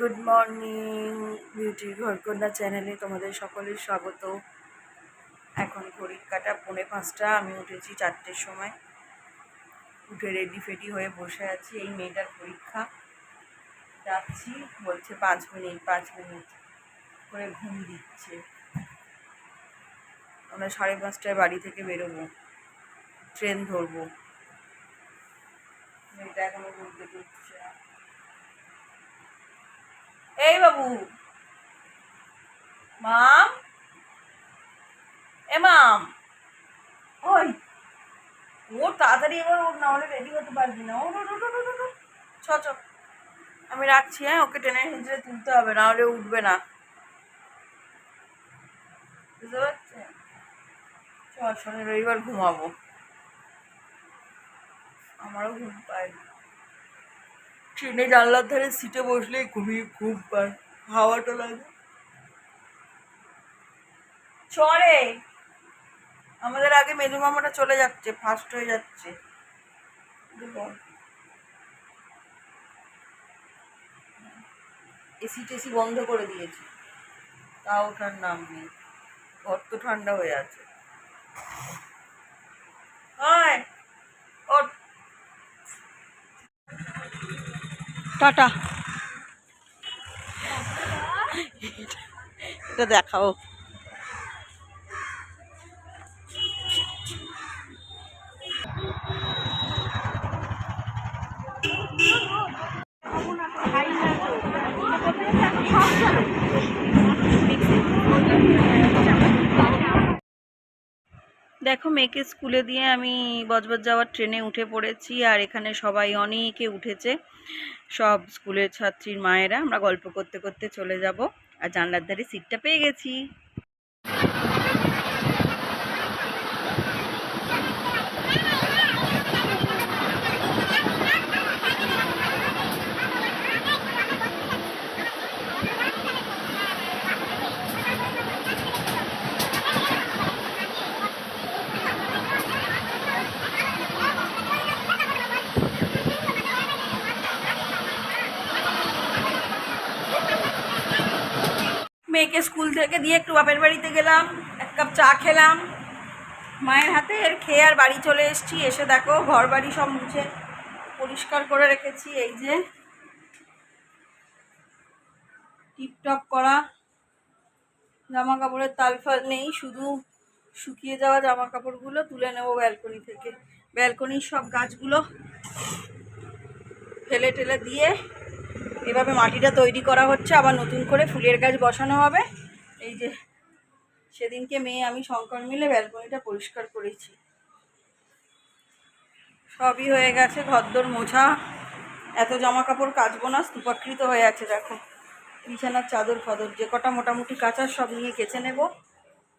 Good morning beauty ঘরকন্যা চ্যানেলে তোমাদের সকলের স্বাগত। এখন ঘড়ির কাটা পৌনে পাঁচটা, আমি উঠেছি চারটের সময়। উঠে রেডি ফেডি হয়ে বসে আছি, এই মেয়েটার পরীক্ষা। যাচ্ছি, বলছে পাঁচ মিনিট পাঁচ মিনিট করে ঘুম দিচ্ছে। আমরা সাড়ে পাঁচটায় বাড়ি থেকে বেরোবো ট্রেন ধরবো। মেয়েটা এখনও ঘুরতে না এই বাবু। মাম? এ মাম। ওই, ও তাড়াতাড়ি এবার ওর না হলে রেডি হতে পারবি না। ও ছ চ আমি রাখছি হ্যাঁ ওকে টেনে হিঁচড়ে তুলতে হবে না হলে উঠবে না। বুঝতে পারছেন? চল শনি রবিবার ঘুমাবো। আমারও ঘুম পায় ট্রেনে জানলার ধারে সিটে বসলেই ঘুমিয়ে ঘুম পায় হাওয়াটা লাগে। চলে। আমাদের আগে মেজু মামাটা চলে যাচ্ছে ফার্স্ট হয়ে যাচ্ছে। এসি টেসি বন্ধ করে দিয়েছি। তাও ওঠার নাম নেই। ঘর তো ঠান্ডা হয়ে আছে। হয় ওঠ। টাটা। এটা দেখাও। মেয়েকে স্কুলে দিয়ে আমি বজবজ যাওয়ার ট্রেনে উঠে পড়েছি আর এখানে সবাই অনেকে উঠেছে। সব স্কুলের ছাত্রীর মায়েরা। আমরা গল্প করতে করতে চলে যাব। আর জানলার ধারে সিটটা পেয়ে গেছি। থেকে দিয়ে একটু বাপের বাড়িতে গেলাম, এক কাপ চা খেলাম। মায়ের হাতে এর খেয়ে আর বাড়ি চলে এসেছি। এসে দেখো, ঘর বাড়ি সব মুছে পরিষ্কার করে রেখেছি। এই যে টিপটপ করা জামা কাপড়ের তালফাল নেই, শুধু শুকিয়ে যাওয়া জামা কাপড়গুলো তুলে নেব ব্যালকনি থেকে। ব্যালকনির সব গাছগুলো ফেলে টেলে দিয়ে এভাবে মাটিটা তৈরি করা হচ্ছে। আবার নতুন করে ফুলের গাছ বসানো হবে। এই যে, সেদিনকে মেয়ে আমি শঙ্কর মিলে ব্যালকনিটা পরিষ্কার করেছি। সবই হয়ে গেছে, ঘরদোর মোছা, এত জামা কাপড় কাচবো না, স্তূপাকৃত হয়ে আছে, দেখো। বিছানার চাদর ফাদর, যে কটা মোটামুটি কাচার সব নিয়ে কেচে নেব।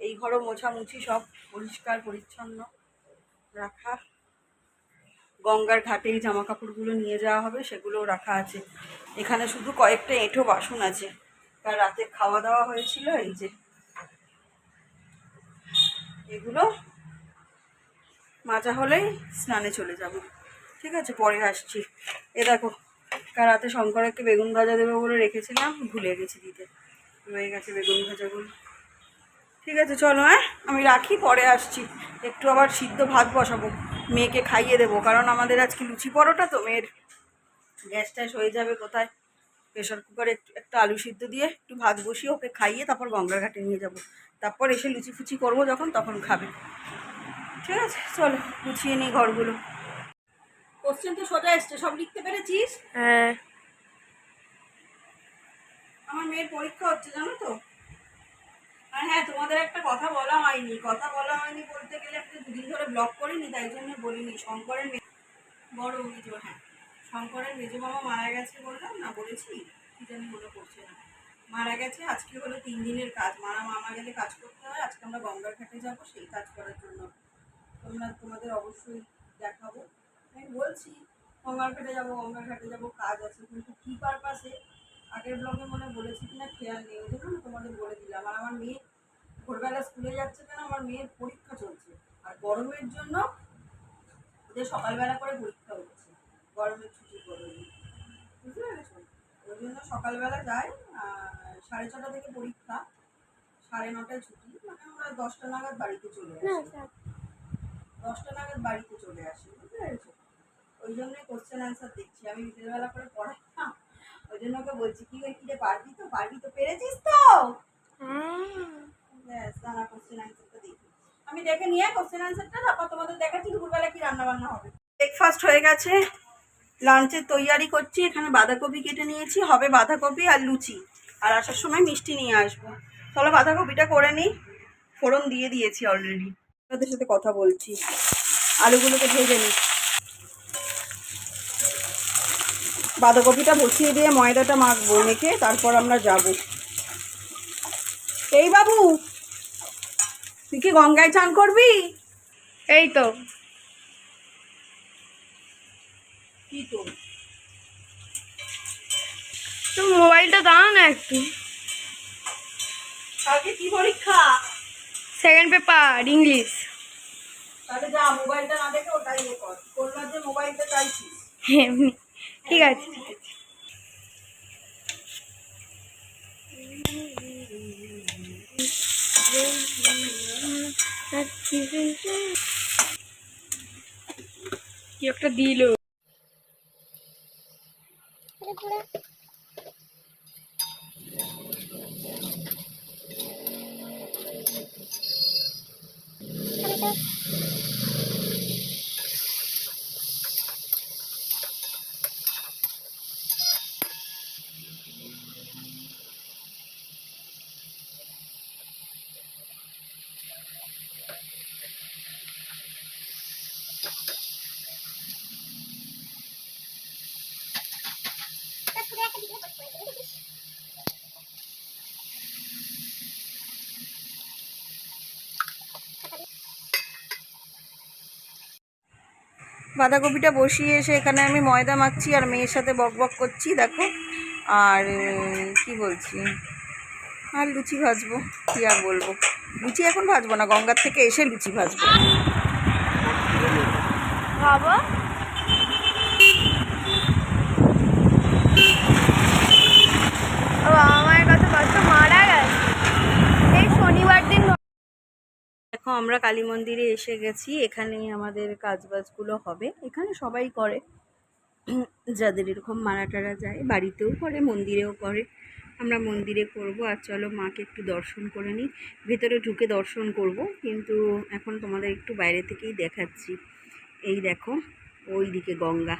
এই ঘরও মোছামুছি সব পরিষ্কার, পরিচ্ছন্ন রাখা। গঙ্গার ঘাটে জামা কাপড়গুলো নিয়ে যাওয়া হবে সেগুলো রাখা আছে। এখানে শুধু কয়েকটা এঁঠো বাসন আছে। কাল রাতে খাওয়া দাওয়া হয়েছিল, এই যে এগুলো। মাজা হলেই স্নানে চলে যাব। ঠিক আছে, পরে আসছি। এ দেখো, কাল রাতে শঙ্করকে বেগুন ভাজা দেবে বলে রেখেছিলাম ভুলে গেছি দিতে। রয়ে গেছে বেগুন ভাজাগুলো। ঠিক আছে, চলো হ্যাঁ? আমি রাখি, পরে আসছি। একটু আবার সিদ্ধ ভাত বসাবো। মেয়েকে খাইয়ে দেবো, কারণ আমাদের আজকে লুচি পরোটা তো, মেয়ের গ্যাস ট্যাস হয়ে যাবে কোথায়? প্রেশার কুকারে একটু একটা আলু সিদ্ধ দিয়ে একটু ভাত বসিয়ে ওকে খাইয়ে তারপর গঙ্গার ঘাটে নিয়ে যাব। তারপর এসে লুচি ফুচি করব যখন তখন খাবে। ঠিক আছে চলো গুছিয়ে নিই ঘরগুলো। কোশ্চেন তো সোজা এসছে সব লিখতে পেরেছিস? হ্যাঁ। আমার মেয়ের পরীক্ষা হচ্ছে জানো তো? আর হ্যাঁ তোমাদের একটা কথা বলা হয়নি কথা বলা হয়নি বলতে গেলে একটা দুদিন ধরে ব্লক করিনি তাই জন্য বলিনি শঙ্করের মেয়ে। বড় মেজ হ্যাঁ। শঙ্করের মেজো মামা মারা গেছে বললাম, না বলেছি, কি জানি মনে পড়ছে না। মারা গেছে, আজকে হলো তিন দিনের কাজ। মারা মামা গেলে কাজ করতে হয়, আজকে আমরা গঙ্গার ঘাটে যাব, সেই কাজ করার জন্য। তোমরা, তোমাদের অবশ্যই দেখাবো। আমি বলছি গঙ্গার ঘাটে যাব গঙ্গার ঘাটে যাব, কাজ আছে, কিন্তু কী পারপাসে আগের ব্লগে মনে বলেছি কিনা, খেয়াল নেই, ওই জন্য তোমাদের বলে দিলাম। আর আমার মেয়ে ভোরবেলা স্কুলে যাচ্ছে কেন, আমার মেয়ের পরীক্ষা চলছে। আর গরমের জন্য ওদের সকালবেলা করে পরীক্ষা গরমের ছুটি করে বুঝতে পেরেছ? ওই জন্য সকালবেলা যাই আর সাড়ে ছটা থেকে পরীক্ষা সাড়ে নটায় ছুটি মানে আমরা দশটা নাগাদ বাড়িতে চলে আসি। দশটা নাগাদ বাড়িতে চলে আসি বুঝতে পেরেছ? ওই জন্যই কোশ্চেন অ্যান্সার দেখছি। আমি বিকেলবেলা করে পড়াই না ওই জন্য ওকে বলছি কি রে কি রে পারবি তো? পারবি তো? পেরেছিস তো? হ্যাঁ। ব্যাস দাঁড়া কোশ্চেন অ্যান্সারটা দেখি। আমি দেখে নিয়ে কোশ্চেন অ্যান্সারটা তারপর তোমাদের দেখাচ্ছি দুপুরবেলা কি রান্না বান্না হবে। ব্রেকফাস্ট হয়ে গেছে। লাঞ্চের তৈয়ারি করছি, এখানে বাঁধাকপি কেটে নিয়েছি, হবে বাঁধাকপি আর লুচি। আর আসার সময় মিষ্টি নিয়ে আসব। চলো বাঁধাকপিটা করে নিই, ফোড়ন দিয়ে দিয়েছি অলরেডি তাদের সাথে কথা বলছি। আলুগুলোকে ভেজে নিই। বাঁধাকপিটা বসিয়ে দিয়ে ময়দাটা মাখবো, মেখে তারপর আমরা যাব। এই বাবু, তুই কি গঙ্গায় চান করবি? এই তো। তো মোবাইলটা দাও না একটু। কালকে কি পরীক্ষা? সেকেন্ড পেপার ইংলিশ তাহলে যা মোবাইলটা না দেখে ওটাই ইয়ে কর। করলার যে মোবাইলটা চাইছিস। এমনি। ঠিক আছে। কি একটা দিল। বাঁধাকপিটা বসিয়ে এসে এখানে আমি ময়দা মাখছি আর মেয়ের সাথে বক বক করছি, দেখো। আর কি বলছি? আর লুচি ভাজবো, কি আর বলব? লুচি এখন ভাজবো না, গঙ্গার থেকে এসে লুচি ভাজবো। বাবা ও বাবা মায়ের কত কষ্ট মারা গেছে এই শনিবার দিন দেখো আমরা কালী মন্দিরে এসে গেছি, এখানেই আমাদের কাজবাজগুলো হবে। এখানে সবাই করে। যাদের এরকম মারা টারা যায়, বাড়িতেও করে, মন্দিরেও করে। আমরা মন্দিরে করব। আর চলো মাকে একটু দর্শন করে নিই। ভেতরে ঢুকে দর্শন করব। কিন্তু এখন তোমাদের একটু বাইরে থেকেই দেখাচ্ছি। এই দেখো ওই দিকে গঙ্গা।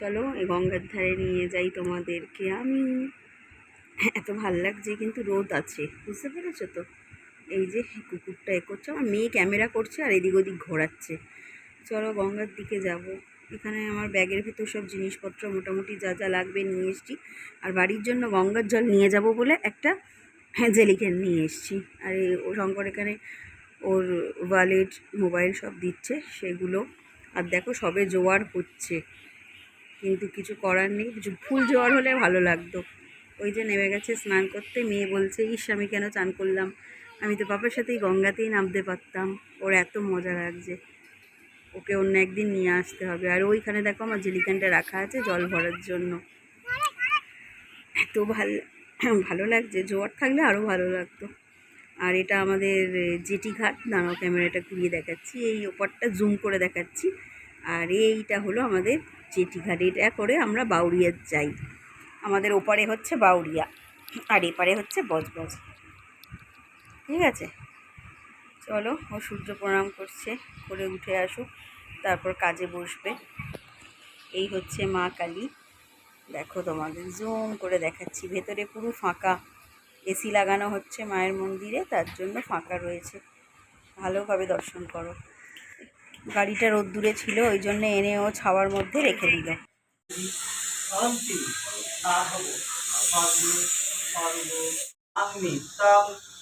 চলো, এই গঙ্গার ধারে নিয়ে যাই তোমাদেরকে। আমি, এত ভালো লাগছে, কিন্তু রোদ আছে। বুঝতে পেরেছ তো? এই যে কুকুরটা এ করছে আমার মেয়ে ক্যামেরা করছে আর এদিক ওদিক ঘোরাচ্ছে। চলো গঙ্গার দিকে যাব। এখানে আমার ব্যাগের ভিতর সব জিনিসপত্র মোটামুটি যা যা লাগবে নিয়ে এসছি। আর বাড়ির জন্য গঙ্গার জল নিয়ে যাব বলে একটা জেলিকেন নিয়ে এসেছি। আর এই ও শঙ্কর এখানে ওর ওয়ালেট, মোবাইল সব দিচ্ছে সেগুলো। আর দেখো সবে জোয়ার হচ্ছে। কিন্তু কিছু করার নেই, কিছু ফুল জোয়ার হলে ভালো লাগতো। ওই যে নেমে গেছে স্নান করতে, মেয়ে বলছে, ইস, আমি কেন চান করলাম? আমি তো বাবার সাথেই গঙ্গাতেই নামতে পারতাম। ওর এত মজা লাগছে। ওকে অন্য একদিন নিয়ে আসতে হবে। আর ওইখানে দেখো আমার জেলিকানটা রাখা আছে জল ভরার জন্য। এত ভালো ভালো লাগছে। জোয়ার থাকলে আরও ভালো লাগতো। আর এটা আমাদের জেটি ঘাট ক্যামেরাটা ঘুরিয়ে দেখাচ্ছি। এই ওপরটা জুম করে দেখাচ্ছি। আর এইটা হলো আমাদের জেটি ঘাট। এটা করে আমরা বাউরিয়া যাই। আমাদের ওপারে হচ্ছে বাউরিয়া আর এপারে হচ্ছে বজবজ। ঠিক আছে? চলো, ও সূর্য প্রণাম করছে, করে উঠে আসুক, তারপর কাজে বসবে। এই হচ্ছে মা কালী। দেখো তোমাদের, জুম করে দেখাচ্ছি। ভেতরে পুরো ফাঁকা। এসি লাগানো হচ্ছে মায়ের মন্দিরে, তার জন্য ফাঁকা রয়েছে। ভালোভাবে দর্শন করো। গাড়িটা রোদ্দুরে ছিল, ওই জন্য এনে ও ছাওয়ার মধ্যে রেখে দিল।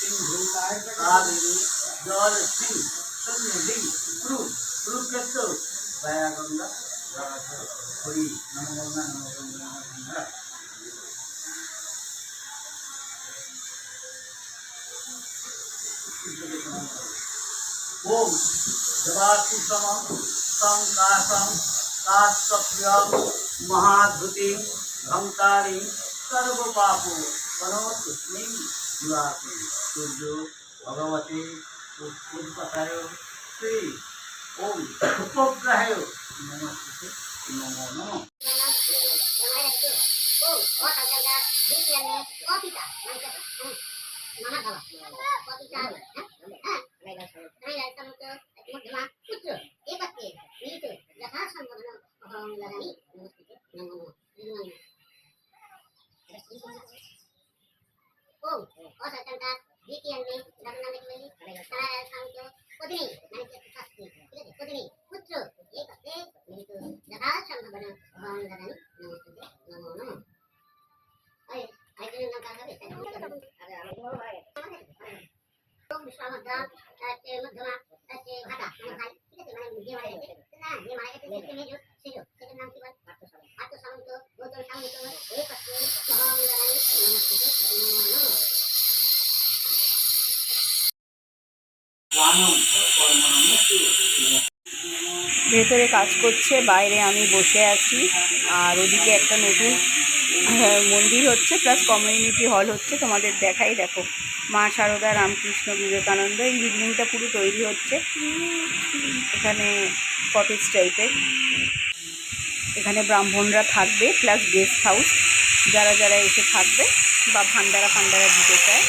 নর্মদে সিন্ধু কাবেরী জলস্থিং সন্নিধি কুরু কুরুক্ষেত্র দয়া গঙ্গা জগৎ হরি নম গঙ্গা নম গঙ্গা নম গঙ্গা ওম জবাকুসম সংকাশম কাশ্যপ্রিয়ম মহাধুতিম ঘঙ্কারিম সর্বপাপ পরমতুষ্মিং দিবাতি সূর্য ভগবতে উৎপতায় শ্রী ওম উপগ্রহায় নমস্তে নমো নমঃ ఓం অসচেতনতা ভীতি আনবে উদাহরণ নাম লিখে ফেলি তারা সঙ্গে পত্নী মানে শাস্তি ঠিক আছে পত্নী পুত্র এই পথে মানে যে মারা গেছে। না যে মারা গেছে, সে মেজো সেজো ভেতরে কাজ করছে, বাইরে আমি বসে আছি। আর ওদিকে একটা নতুন মন্দির হচ্ছে প্লাস কমিউনিটি হল হচ্ছে। তোমাদের দেখাই, দেখো, মা সারদা, রামকৃষ্ণ, বিবেকানন্দ, এই বিল্ডিংটা পুরো তৈরি হচ্ছে। এখানে কটেজ টাইপের এখানে ব্রাহ্মণরা থাকবে প্লাস গেস্ট হাউস যারা যারা এসে থাকবে বা ভান্ডারা ফান্ডারা দিতে চায়,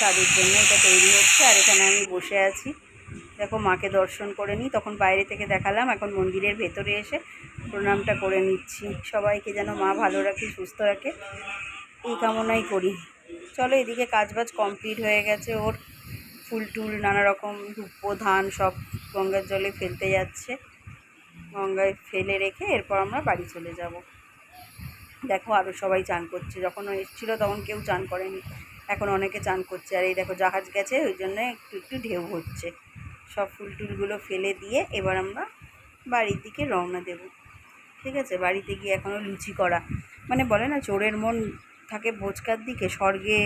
তাদের জন্য এটা তৈরি হচ্ছে। আর এখানে আমি বসে আছি। দেখো, মাকে দর্শন করে নিই। তখন বাইরে থেকে দেখালাম, এখন মন্দিরের ভেতরে এসে প্রণামটা করে নিচ্ছি। সবাইকে যেন মা ভালো রাখে, সুস্থ রাখে। এই কামনাই করি। চলো, এদিকে কাজবাজ কমপ্লিট হয়ে গেছে। ওর ফুল টুল নানা রকম ধূপ ধান সব গঙ্গার জলে ফেলতে যাচ্ছে। গঙ্গায় ফেলে রেখে এরপর আমরা বাড়ি চলে যাব। দেখো আরও সবাই চান করছে। যখন এসেছিল তখন কেউ চান করেনি। এখন অনেকে চান করছে। আর এই দেখো জাহাজ গেছে, ওই জন্য একটু একটু ঢেউ হচ্ছে। সব ফুল টুলগুলো ফেলে দিয়ে এবার আমরা বাড়ির দিকে রওনা দেব। ঠিক আছে? বাড়িতে গিয়ে এখনও লুচি করা। মানে বলে না, চোরের মন থাকে বোচকার দিকে। স্বর্গে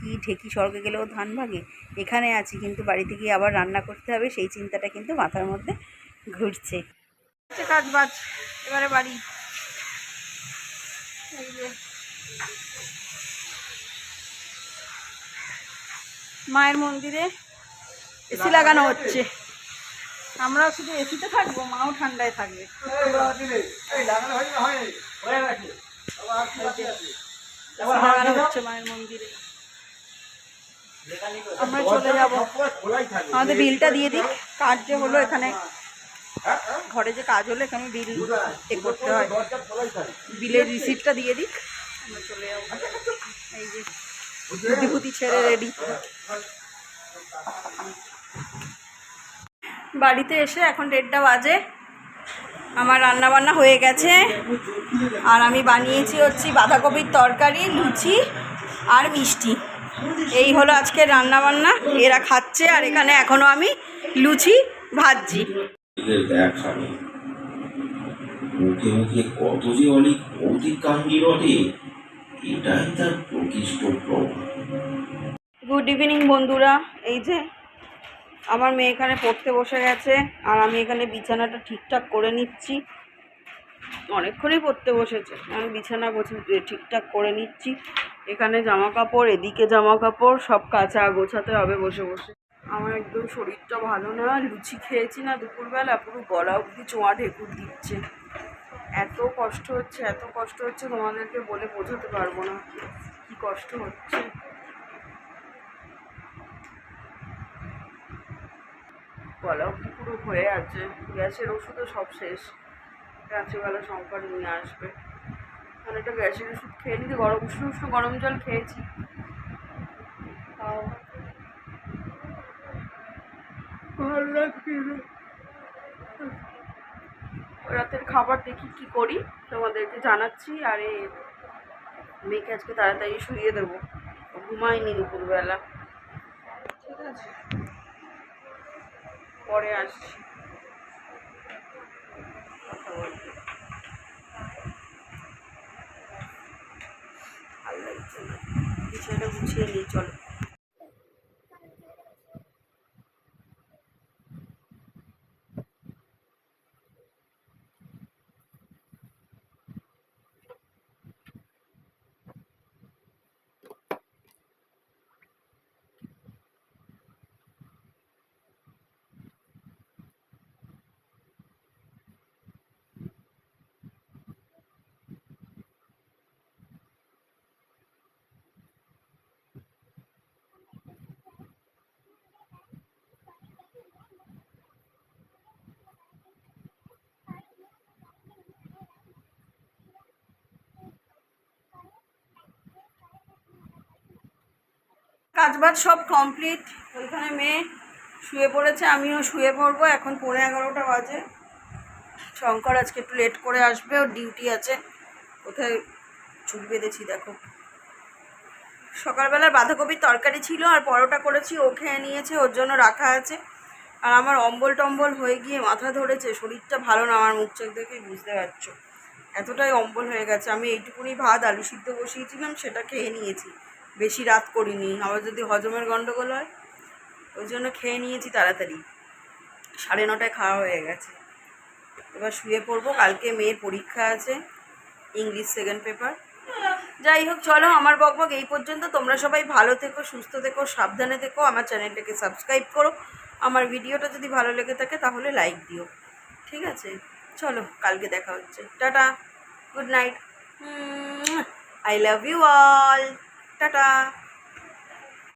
কি ঢেকি স্বর্গে গেলেও ধান ভাগে এখানে আছি, কিন্তু বাড়িতে গিয়ে আবার রান্না করতে হবে। সেই চিন্তাটা কিন্তু মাথার মধ্যে ঘুরছে। কাজ বাজ এবারে বাড়ি। মায়ের মন্দিরে এসি লাগানো হচ্ছে। আমরাও শুধু এসিতে থাকব মাও ঠান্ডায় থাকবে। লাগানো হচ্ছে মায়ের মন্দিরে। আমরা চলে যাব। আমাদের বিলটা দিয়ে দিক। কাজ যে হলো এখানে। ঘরে যে কাজ হলে এখানে বিল এ করতে হয়? বিলের রিসিপ্টটা দিয়ে দিক। চলে যাব এই যে ছেড়ে রেডি বাড়িতে এসে এখন দেড়টা বাজে। আমার রান্না বান্না হয়ে গেছে। আর আমি বানিয়েছি হচ্ছে বাঁধাকপির তরকারি, লুচি আর মিষ্টি। এই হলো আজকে রান্না বান্না এরা খাচ্ছে আর এখানে এখনও আমি লুচি ভাজছি। মুখে মুখে কত যে অনেক কাহিনী রটে এটাই তার প্রকৃষ্ট প্রমাণ গুড ইভিনিং বন্ধুরা। এই যে, আমার মেয়ে এখানে পড়তে বসে গেছে, আর আমি এখানে বিছানাটা ঠিকঠাক করে নিচ্ছি। অনেকক্ষণই পড়তে বসেছে, আমি বিছানা গোছা ঠিকঠাক করে নিচ্ছি। এখানে জামা কাপড় এদিকে জামা কাপড় সব কাঁচা গোছাতে হবে বসে বসে। আমার একদম শরীরটা ভালো না, লুচি খেয়েছি না দুপুরবেলা, পুরো গলা অবধি চোঁয়া ঢেকুর দিচ্ছে। এত কষ্ট হচ্ছে, এত কষ্ট হচ্ছে, তোমাদেরকে বলে বোঝাতে পারব না কি কষ্ট হচ্ছে। গলা অবধি পুরো হয়ে আছে, গ্যাসের ওষুধও সব শেষ। রাত্রিবেলা শঙ্কর নিয়ে আসবে। মানে একটা গ্যাসের ওষুধ খেয়ে নিতে, গরম উষ্ণ উষ্ণ গরম জল খেয়েছি। তাও ভালো লাগছে রাতের খাবার দেখি কি করি, তোমাদেরকে জানাচ্ছি, আর মেয়েকে আজকে তাড়াতাড়ি শুইয়ে দেবো। ঘুমায়নি দুপুরবেলা। ঠিক আছে। পরে আসছি। কথা বলতে। ভালো লাগছে বিষয়টা গুছিয়ে নিই চলো। কাজবাজ সব কমপ্লিট ওইখানে মেয়ে শুয়ে পড়েছে, আমিও শুয়ে পড়ব। এখন পৌনে এগারোটা বাজে। শঙ্কর আজকে একটু লেট করে আসবে, ওর ডিউটি আছে। কোথায় চুল বেঁধেছি দেখো। সকালবেলার বাঁধাকপির তরকারি ছিল আর পরোটা করেছি, ও খেয়ে নিয়েছে, ওর জন্য রাখা আছে। আর আমার অম্বল টম্বল হয়ে গিয়ে মাথা ধরেছে, শরীরটা ভালো না, আমার মুখ চোখ দেখেই বুঝতে পারছ। এতটাই অম্বল হয়ে গেছে, আমি এইটুকুনি ভাত, আলু সিদ্ধ বসিয়েছিলাম, সেটা খেয়ে নিয়েছি। বেশি রাত করিনি। আবার যদি হজমের গণ্ডগোল হয়, ওই জন্য খেয়ে নিয়েছি তাড়াতাড়ি। সাড়ে নটায় খাওয়া হয়ে গেছে। এবার শুয়ে পড়ব। কালকে মেয়ের পরীক্ষা আছে ইংলিশ সেকেন্ড পেপার যাই হোক, চলো আমার বকবক এই পর্যন্ত। তোমরা সবাই ভালো থেকো, সুস্থ থেকো, সাবধানে থেকো। আমার চ্যানেলটাকে সাবস্ক্রাইব করো। আমার ভিডিওটা যদি ভালো লেগে থাকে, তাহলে লাইক দিও। ঠিক আছে? চলো, কালকে দেখা হচ্ছে। Tata good night I love you all tata.